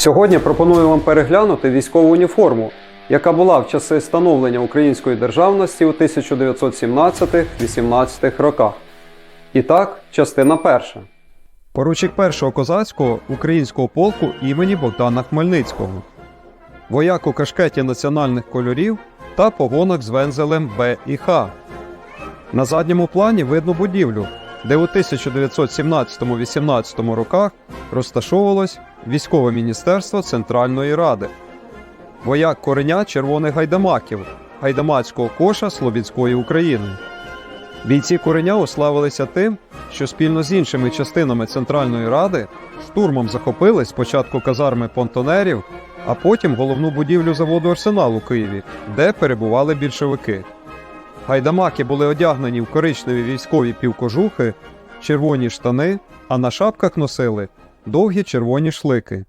Сьогодні пропоную вам переглянути військову уніформу, яка була в часи становлення української державності у 1917-18 роках. І так, частина перша. Поручик першого козацького українського полку імені Богдана Хмельницького. Вояк у кашкеті національних кольорів та погонах з вензелем Б і Х. На задньому плані видно будівлю, де у 1917-18 роках розташовувалось військове міністерство Центральної Ради. Вояк кореня червоних гайдамаків, гайдамацького коша Слобідської України. Бійці кореня уславилися тим, що спільно з іншими частинами Центральної Ради штурмом захопили спочатку казарми понтонерів, а потім головну будівлю заводу Арсенал у Києві, де перебували більшовики. Гайдамаки були одягнені в коричневі військові півкожухи, червоні штани, а на шапках носили довгі червоні шлики.